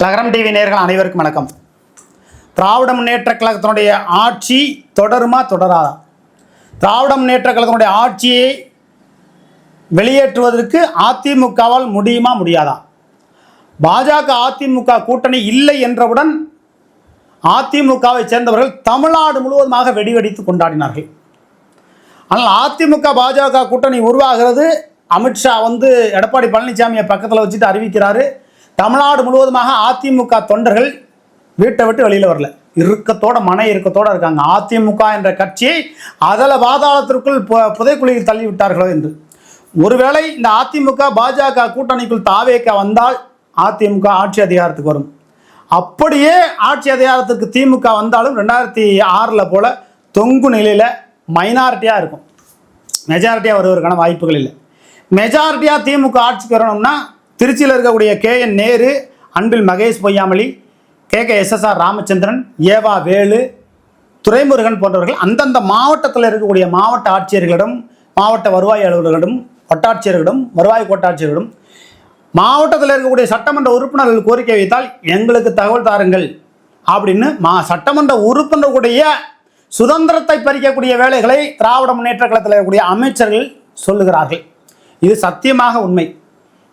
லகரம் டிவி நேர்கள் அனைவருக்கும் வணக்கம். திராவிட முன்னேற்ற கழகத்தினுடைய ஆட்சி தொடருமா தொடராதா? திராவிட முன்னேற்ற கழகத்தினுடைய ஆட்சியை வெளியேற்றுவதற்கு அதிமுகவால் முடியுமா முடியாதா? பாஜக அதிமுக கூட்டணி இல்லை என்றவுடன் அதிமுகவை சேர்ந்தவர்கள் தமிழ்நாடு முழுவதுமாக வெடிவெடித்து கொண்டாடினார்கள். ஆனால் அதிமுக பாஜக கூட்டணி உருவாகிறது. அமித்ஷா வந்து எடப்பாடி பழனிசாமியை பக்கத்தில் வச்சுட்டு அறிவிக்கிறாரு. தமிழ்நாடு முழுவதுமாக அதிமுக தொண்டர்கள் வீட்டை விட்டு வெளியில் வரல. இறுக்கத்தோட மன இறுக்கத்தோட இருக்காங்க. அதிமுக என்ற கட்சியை அதல பாதாளத்திற்குள் பு- புதைக்குழியில் தள்ளி விட்டார்களோ என்று. ஒருவேளை இந்த அதிமுக பாஜக கூட்டணிக்குள் தாவேக்க வந்தால் அதிமுக ஆட்சி அதிகாரத்துக்கு வரும். அப்படியே ஆட்சி அதிகாரத்துக்கு திமுக வந்தாலும் ரெண்டாயிரத்தி ஆறில் போல தொங்கு நிலையில் மைனாரிட்டியாக இருக்கும். மெஜாரிட்டியாக வருவதற்கான வாய்ப்புகள் இல்லை. மெஜாரிட்டியாக திமுக ஆட்சிக்கு வரணும்னா திருச்சியில் இருக்கக்கூடிய K N Nehru Anbil Mahesh Poyyamozhi K K SSR Ramachandran EV Velu Duraimurugan போன்றவர்கள் அந்தந்த மாவட்டத்தில் இருக்கக்கூடிய மாவட்ட ஆட்சியர்களிடம் மாவட்ட வருவாய் அலுவலர்களிடம் வட்டாட்சியர்களிடம் வருவாய் கோட்டாட்சியர்களிடம் மாவட்டத்தில் இருக்கக்கூடிய சட்டமன்ற உறுப்பினர்கள் கோரிக்கை வைத்தால் எங்களுக்கு தகவல் தாருங்கள் அப்படின்னு மா சட்டமன்ற உறுப்பினர்களுடைய சுதந்திரத்தை பறிக்கக்கூடிய வேலைகளை திராவிட முன்னேற்ற கழகத்தில் இருக்கக்கூடிய அமைச்சர்கள் சொல்லுகிறார்கள். இது சத்தியமாக உண்மை.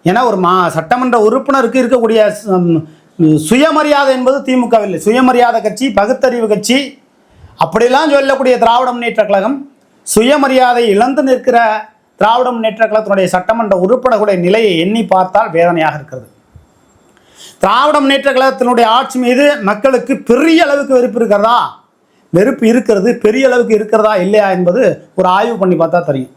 ஏன்னா ஒரு மா சட்டமன்ற உறுப்பினருக்கு இருக்கக்கூடிய சுயமரியாதை என்பது திமுகவில் இல்லை. சுயமரியாதை கட்சி பகுத்தறிவு கட்சி அப்படிலாம் சொல்லக்கூடிய திராவிட முன்னேற்ற கழகம் சுயமரியாதை இழந்து நிற்கிற திராவிட முன்னேற்ற கழகத்தினுடைய சட்டமன்ற உறுப்பினர்களுடைய நிலையை எண்ணி பார்த்தால் வேதனையாக இருக்கிறது. திராவிட முன்னேற்ற கழகத்தினுடைய ஆட்சி மீது மக்களுக்கு பெரிய அளவுக்கு வெறுப்பு இருக்கிறதா? வெறுப்பு இருக்கிறது பெரிய அளவுக்கு இருக்கிறதா இல்லையா என்பது ஒரு ஆய்வு பண்ணி பார்த்தா தெரியும்.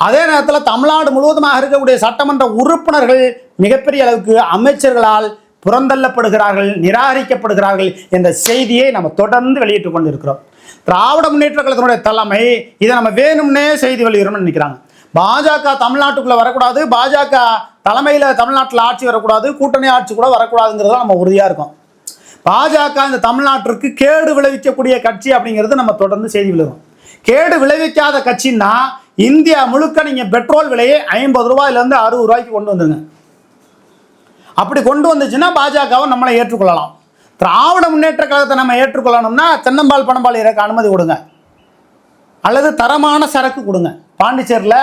அதே நேரத்தில் தமிழ்நாடு முழுவதுமாக இருக்கக்கூடிய சட்டமன்ற உறுப்பினர்கள் மிகப்பெரிய அளவுக்கு அமைச்சர்களால் புறந்தள்ளப்படுகிறார்கள் நிராகரிக்கப்படுகிறார்கள் என்ற செய்தியை நம்ம தொடர்ந்து வெளியிட்டு கொண்டு இருக்கிறோம் திராவிட முன்னேற்ற கழகத்தினுடைய தலைமை இதை நம்ம வேணும்னே செய்தி வெளியிடணும்னு நினைக்கிறாங்க. பாஜக தமிழ்நாட்டுக்குள்ள வரக்கூடாது பாஜக தலைமையில் தமிழ்நாட்டில் ஆட்சி வரக்கூடாது கூட்டணி ஆட்சி கூட வரக்கூடாதுங்கிறதுல நம்ம உறுதியாக இருக்கோம். பாஜக இந்த தமிழ்நாட்டிற்கு கேடு விளைவிக்கக்கூடிய கட்சி அப்படிங்கிறது நம்ம தொடர்ந்து செய்தி விழுகிறோம் கேடு விளைவிக்காத கட்சின்னா இந்தியா முழுக்க நீங்கள் பெட்ரோல் விலையை ஐம்பது ரூபாயிலேருந்து அறுபது ரூபாய்க்கு கொண்டு வந்துருங்க. அப்படி கொண்டு வந்துச்சுன்னா பாஜகவை நம்மளை ஏற்றுக்கொள்ளலாம். திராவிட முன்னேற்ற கழகத்தை நம்ம ஏற்றுக்கொள்ளணும்னா தென்னம்பால் பணம்பால் இறக்க அனுமதி கொடுங்க. அல்லது தரமான சரக்கு கொடுங்க. பாண்டிச்சேரியில்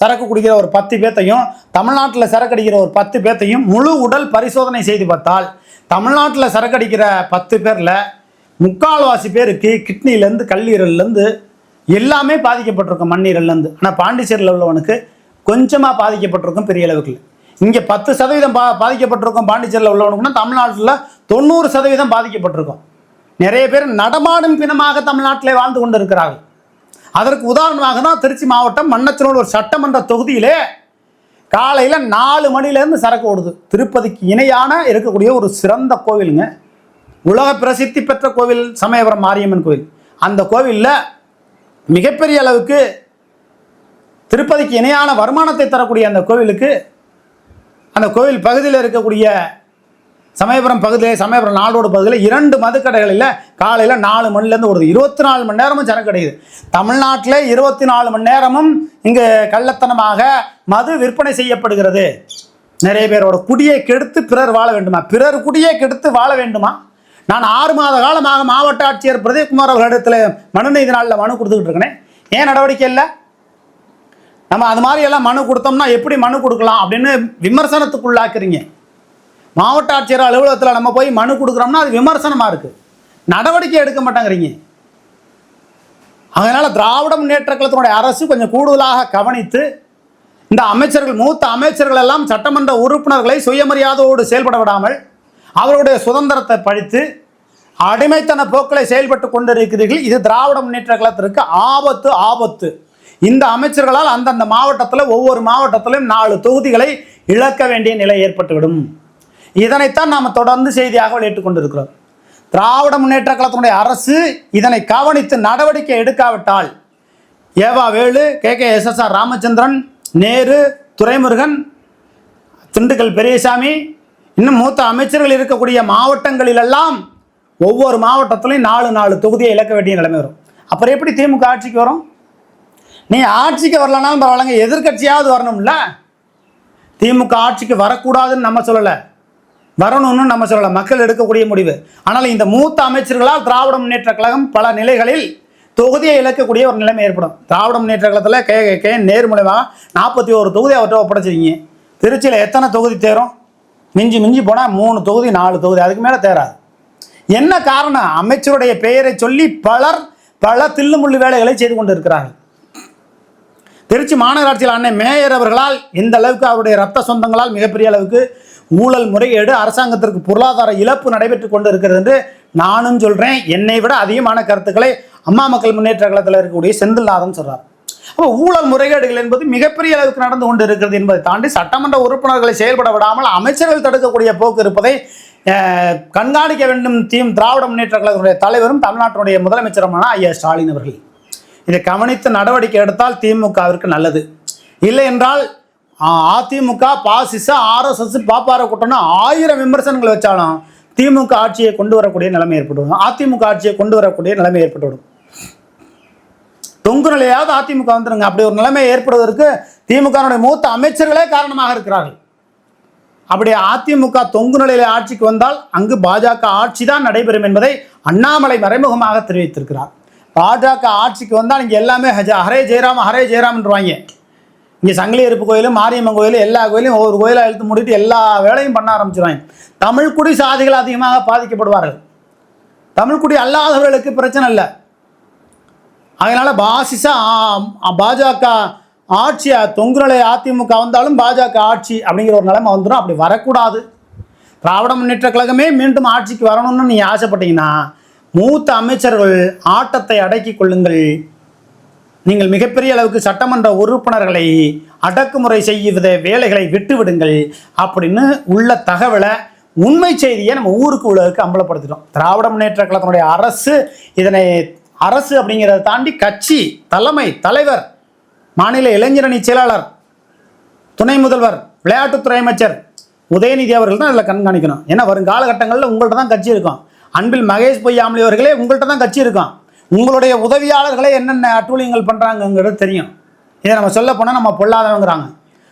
சரக்கு குடிக்கிற ஒரு பத்து பேர்த்தையும் தமிழ்நாட்டில் சரக்கு அடிக்கிற ஒரு பத்து பேர்த்தையும் முழு உடல் பரிசோதனை செய்து பார்த்தால் தமிழ்நாட்டில் சரக்கு அடிக்கிற பத்து பேரில் முக்கால்வாசி பேருக்கு கிட்னிலேருந்து கல்லீரல்லேருந்து எல்லாமே பாதிக்கப்பட்டிருக்கும் மண்ணீரல்லேருந்து. ஆனால் பாண்டிச்சேரியில் உள்ளவனுக்கு கொஞ்சமாக பாதிக்கப்பட்டிருக்கும் பெரிய அளவுக்கு இல்லை. இங்கே பத்து சதவீதம் பா பாதிக்கப்பட்டிருக்கும் பாண்டிச்சேரியில் உள்ளவனுக்குன்னா தமிழ்நாட்டில் தொண்ணூறு சதவீதம் பாதிக்கப்பட்டிருக்கும். நிறைய பேர் நடமாடும் பிணமாக தமிழ்நாட்டிலே வாழ்ந்து கொண்டு இருக்கிறார்கள் அதற்கு உதாரணமாக தான் திருச்சி மாவட்டம் மன்னச்சனூர் ஒரு சட்டமன்ற தொகுதியிலே காலையில் நாலு மணிலேருந்து சரக்கு ஓடுது. திருப்பதிக்கு இணையான இருக்கக்கூடிய ஒரு சிறந்த கோவிலுங்க. உலக பிரசித்தி பெற்ற கோவில் சமயபுரம் மாரியம்மன் கோவில். அந்த கோவிலில் மிகப்பெரிய அளவுக்கு திருப்பதிக்கு இணையான வருமானத்தை தரக்கூடிய அந்த கோவிலுக்கு அந்த கோவில் பகுதியில் இருக்கக்கூடிய சமயபுரம் பகுதியில் சமயபுரம் நாடோடு பகுதியில் இரண்டு மதுக்கடைகளில் காலையில் நாலு மணிலேருந்து ஓடுது இருபத்தி நாலு மணி நேரமும் சரக்கு கிடைக்குது. தமிழ்நாட்டில் இருபத்தி நாலு மணி நேரமும் இங்கே கள்ளத்தனமாக மது விற்பனை செய்யப்படுகிறது. நிறைய பேரோட குடியை கெடுத்து பிறர் வாழ வேண்டுமா? பிறர் குடியை கெடுத்து வாழ வேண்டுமா? நான் ஆறு மாத காலமாக மாவட்ட ஆட்சியர் பிரதீப்குமார் அவர்களிடத்தில் மனு நீதி நாளில் மனு கொடுத்துக்கிட்டு இருக்கேனே. ஏன் நடவடிக்கை இல்லை? நம்ம அது மாதிரி எல்லாம் மனு கொடுத்தோம்னா எப்படி மனு கொடுக்கலாம் அப்படின்னு விமர்சனத்துக்குள்ளாக்குறீங்க. மாவட்ட ஆட்சியர் அலுவலகத்தில் நம்ம போய் மனு கொடுக்குறோம்னா அது விமர்சனமாக இருக்குது நடவடிக்கை எடுக்க மாட்டேங்கிறீங்க. அதனால் திராவிட முன்னேற்ற கழகத்தினுடைய அரசு கொஞ்சம் கூடுதலாக கவனித்து இந்த அமைச்சர்கள் மூத்த அமைச்சர்கள் எல்லாம் சட்டமன்ற உறுப்பினர்களை சுயமரியாதையோடு செயல்பட விடாமல் அவருடைய சுதந்திரத்தை பழித்து அடிமைத்தன போக்களை செயல்பட்டு கொண்டிருக்கிறீர்கள். இது திராவிட முன்னேற்ற கழகத்திற்கு ஆபத்து ஆபத்து. இந்த அமைச்சர்களால் அந்தந்த மாவட்டத்தில் ஒவ்வொரு மாவட்டத்திலும் நாலு தொகுதிகளை இழக்க வேண்டிய நிலை ஏற்பட்டுவிடும். இதனைத்தான் நாம் தொடர்ந்து செய்தியாக வெளியிட்டுக் கொண்டிருக்கிறோம். திராவிட முன்னேற்ற கழகத்தினுடைய அரசு இதனை கவனித்து நடவடிக்கை எடுக்காவிட்டால் EV Velu K. K. S. SSR Ramachandran Nehru Duraimurugan Dindigul Periyasamy இன்னும் மூத்த அமைச்சர்கள் இருக்கக்கூடிய மாவட்டங்களிலெல்லாம் ஒவ்வொரு மாவட்டத்திலையும் நாலு நாலு தொகுதியை இழக்க வேண்டிய நிலைமை வரும். அப்புறம் எப்படி திமுக ஆட்சிக்கு வரும்? நீ ஆட்சிக்கு வரலனாலும் பரவாயில்லைங்க எதிர்க்கட்சியாவது வரணும்ல? திமுக ஆட்சிக்கு வரக்கூடாதுன்னு நம்ம சொல்லலை. வரணும்னு நம்ம சொல்லலாம் மக்கள் எடுக்கக்கூடிய முடிவு. ஆனால் இந்த மூத்த அமைச்சர்களால் திராவிட முன்னேற்ற கழகம் பல நிலைகளில் தொகுதியை இழக்கக்கூடிய ஒரு நிலைமை ஏற்படும். திராவிட முன்னேற்ற கழகத்தில் கே கே நேர் மூலமாக நாற்பத்தி ஒரு தொகுதி அவர்கிட்ட ஒப்படைச்சிருக்கீங்க. திருச்சியில் எத்தனை தொகுதி தேரும்? மிஞ்சி மிஞ்சி போனால் மூணு தொகுதி நாலு தொகுதி அதுக்கு மேலே தேராது என்ன காரணம்? அமைச்சருடைய பெயரை சொல்லி பலர் பல தில்லுமுள்ளு வேலைகளை செய்து கொண்டு இருக்கிறார்கள் திருச்சி மாநகராட்சியில் அன்னை மேயர் அவர்களால் இந்த அளவுக்கு அவருடைய ரத்த சொந்தங்களால் மிகப்பெரிய அளவுக்கு ஊழல் முறைகேடு அரசாங்கத்திற்கு பொருளாதார இழப்பு நடைபெற்று கொண்டு இருக்கிறது என்று நானும் சொல்கிறேன் என்னை விட அதிகமான கருத்துக்களை அம்மா மக்கள் முன்னேற்ற கழகத்தில் இருக்கக்கூடிய செந்தில்நாதன் சொல்கிறார் அப்போ ஊழல் முறைகேடுகள் என்பது மிகப்பெரிய அளவுக்கு நடந்து கொண்டு இருக்கிறது என்பதை தாண்டி சட்டமன்ற உறுப்பினர்களை செயல்பட விடாமல் அமைச்சர்கள் தடுக்கக்கூடிய போக்கு இருப்பதை அஹ், கண்காணிக்க வேண்டும் தீம் திராவிட முன்னேற்ற கழகத்துடைய தலைவரும் தமிழ்நாட்டினுடைய முதலமைச்சருமான ஐயா ஸ்டாலின் அவர்கள். இதை கவனித்து நடவடிக்கை எடுத்தால் திமுகவிற்கு நல்லது. இல்லை என்றால் அதிமுக பாசிச ஆர்எஸ்எஸ் பாப்பார கூட்டம்னு ஆயிரம் விமர்சனங்கள் வச்சாலும் திமுக ஆட்சியை கொண்டு வரக்கூடிய நிலைமை ஏற்பட்டுவிடும். அதிமுக ஆட்சியை கொண்டு வரக்கூடிய நிலைமை ஏற்பட்டுவிடும். தொங்கு நிலையாவது அதிமுக வந்துருங்க. அப்படி ஒரு நிலைமை ஏற்படுவதற்கு திமுகனுடைய மூத்த அமைச்சர்களே காரணமாக இருக்கிறார்கள். அப்படி அதிமுக தொங்கு நிலையில ஆட்சிக்கு வந்தால் அங்கு பாஜக ஆட்சி தான் நடைபெறும் என்பதை அண்ணாமலை மறைமுகமாக தெரிவித்திருக்கிறார். பாஜக ஆட்சிக்கு வந்தால் இங்கே எல்லாமே ஹஜ- ஹரே ஜெயராம் ஹரே ஜெயராம்ன்றவாங்க இங்கே சங்கிலி இருப்பு கோயிலும் மாரியம்மன் கோயிலும் எல்லா கோயிலும் ஒவ்வொரு கோயிலாக இழுத்து மூடிட்டு எல்லா வேலையும் பண்ண ஆரம்பிச்சிருவாங்க. தமிழ்குடி சாதிகள் அதிகமாக பாதிக்கப்படுவார்கள். தமிழ்குடி அல்லாதவர்களுக்கு பிரச்சனை இல்லை. அதனால் பாசிசா பாஜக ஆட்சி தொங்குநிலை அதிமுக வந்தாலும் பாஜக ஆட்சி அப்படிங்கிற ஒரு நிலைமை வந்துடும் அப்படி வரக்கூடாது. திராவிட முன்னேற்ற கழகமே மீண்டும் ஆட்சிக்கு வரணும்னு நீ ஆசைப்பட்டீங்கன்னா மூத்த அமைச்சர்கள் ஆட்டத்தை அடக்கி கொள்ளுங்கள். நீங்கள் மிகப்பெரிய அளவுக்கு சட்டமன்ற உறுப்பினர்களை அடக்குமுறை செய்வத வேலைகளை விட்டுவிடுங்கள் அப்படின்னு உள்ள தகவலை உண்மை செய்தியை நம்ம ஊருக்கு உள்ளதுக்கு அம்பலப்படுத்திட்டோம். திராவிட முன்னேற்ற கழகத்தினுடைய அரசு இதனை அரசு அப்படிங்கிறத தாண்டி கட்சி தலைமை தலைவர் மாநில இளைஞரணி செயலாளர் துணை முதல்வர் விளையாட்டுத்துறை அமைச்சர் உதயநிதி அவர்கள் தான் இதில் கண்காணிக்கணும். ஏன்னா வரும் காலகட்டங்களில் உங்கள்கிட்ட தான் கட்சி இருக்கும். அன்பில் மகேஷ் பொய்யாமலி அவர்களே உங்கள்கிட்ட தான் கட்சி இருக்கும். உங்களுடைய உதவியாளர்களே என்னென்ன அட்டூழியங்கள் பண்ணுறாங்கங்கிறது தெரியும். இதை நம்ம சொல்ல போனால் நம்ம பொல்லாதவங்கிறாங்க.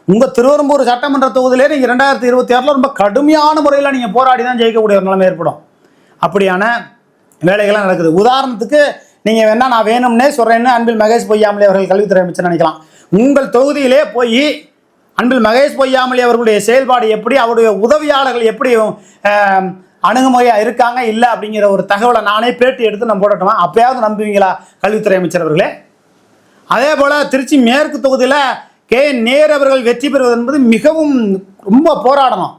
உங்கள் திருவெரும்பூர் சட்டமன்ற தொகுதியிலே நீங்கள் ரெண்டாயிரத்தி இருபத்தி ஆறில் ரொம்ப கடுமையான முறையில் நீங்கள் போராடி தான் ஜெயிக்கக்கூடிய ஒரு நிலைமை ஏற்படும். அப்படியான வேலைகள்லாம் நடக்குது. உதாரணத்துக்கு நீங்கள் வேணா நான் வேணும்னே சொல்கிறேன்னு அன்பில் மகேஷ் பொய்யாமலே அவர்கள் கல்வித்துறை அமைச்சர் நினைக்கலாம். உங்கள் தொகுதியிலே போய் அன்பில் மகேஷ் பொய்யாமலே அவர்களுடைய செயல்பாடு எப்படி அவருடைய உதவியாளர்கள் எப்படி அணுகுமுறையாக இருக்காங்க இல்லை அப்படிங்கிற ஒரு தகவலை நானே பேட்டி எடுத்து நம்ம போடட்டுமா? அப்பயாவது நம்புவீங்களா கல்வித்துறை அமைச்சர் அவர்களே? அதே போல் திருச்சி மேற்கு தொகுதியில் கே நேர் அவர்கள் வெற்றி பெறுவது என்பது மிகவும் ரொம்ப போராடணும்.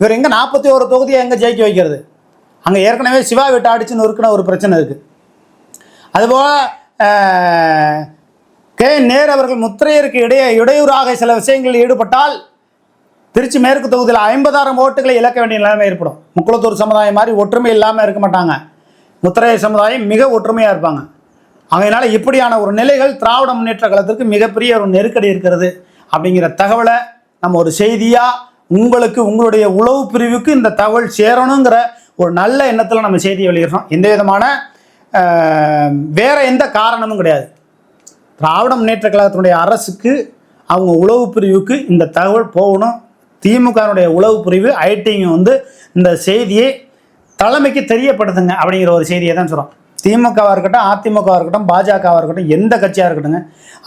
இவர் எங்கே நாற்பத்தி ஒரு தொகுதியை எங்கே ஜெயிக்க வைக்கிறது? அங்கே ஏற்கனவே சிவா வீட்டை அடிச்சுன்னு இருக்கிற ஒரு பிரச்சனை இருக்குது அதுபோல் கே. நேர் அவர்கள் முத்திரையருக்கு இடையே இடையூறாக சில விஷயங்களில் ஈடுபட்டால் திருச்சி மேற்கு தொகுதியில் ஐம்பதாயிரம் ஓட்டுகளை இழக்க வேண்டிய நிலைமை ஏற்படும். முக்குளத்தூர் சமுதாயம் மாதிரி ஒற்றுமை இல்லாமல் இருக்க மாட்டாங்க. முத்திரையர் சமுதாயம் மிக ஒற்றுமையாக இருப்பாங்க. அதனால் இப்படியான ஒரு நிலைகள் திராவிட முன்னேற்ற கழகத்திற்கு மிகப்பெரிய ஒரு நெருக்கடி இருக்கிறது அப்படிங்கிற தகவலை நம்ம ஒரு செய்தியாக உங்களுக்கு உங்களுடைய உளவு பிரிவுக்கு இந்த தகவல் சேரணுங்கிற ஒரு நல்ல எண்ணத்தில் நம்ம செய்தியை வெளியிடுறோம். எந்த விதமான வேற எந்த காரணமும் கிடையாது. திராவிட முன்னேற்ற கழகத்தினுடைய அரசுக்கு அவங்க உளவு பிரிவுக்கு இந்த தகவல் போகணும். திமுகனுடைய உளவு பிரிவு ஐடிங்க வந்து இந்த செய்தியை தலைமைக்கு தெரியப்படுத்துங்க அப்படிங்கிற ஒரு செய்தியை தான் சொல்கிறோம் திமுகவாக இருக்கட்டும் அதிமுகவாக இருக்கட்டும் பாஜகவாக இருக்கட்டும் எந்த கட்சியாக இருக்கட்டும்ங்க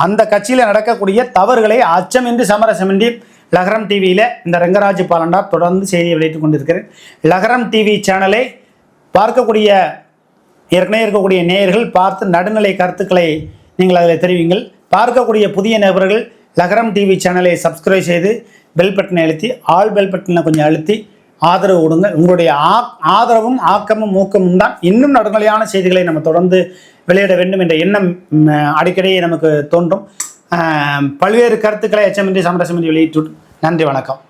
அந்த கட்சியில் நடக்கக்கூடிய தவறுகளை அச்சமின்றி சமரசமின்றி லகரம் டிவியில் இந்த ரெங்கராஜ் பாலண்டா தொடர்ந்து செய்தியை வெளியிட்டு கொண்டிருக்கிறேன் லகரம் டிவி சேனலை பார்க்கக்கூடிய ஏற்கனவே இருக்கக்கூடிய நேயர்கள் பார்த்து நடுநிலை கருத்துக்களை நீங்கள் அதில் தெரிவிங்கள். பார்க்கக்கூடிய புதிய நபர்கள் லகரம் டிவி சேனலை சப்ஸ்கிரைப் செய்து பெல் பட்டனை அழுத்தி ஆல் பெல் பட்டனை கொஞ்சம் அழுத்தி ஆதரவு கொடுங்க. உங்களுடைய ஆ ஆதரவும் ஆக்கமும் ஊக்கமும் தான் இன்னும் நடுநிலையான செய்திகளை நம்ம தொடர்ந்து வெளியிட வேண்டும் என்ற எண்ணம் ம், அடிக்கடி நமக்கு தோன்றும். பல்வேறு கருத்துக்களை எச்சமின்றி சமரசமின்றி வெளியிட்டு நன்றி வணக்கம்.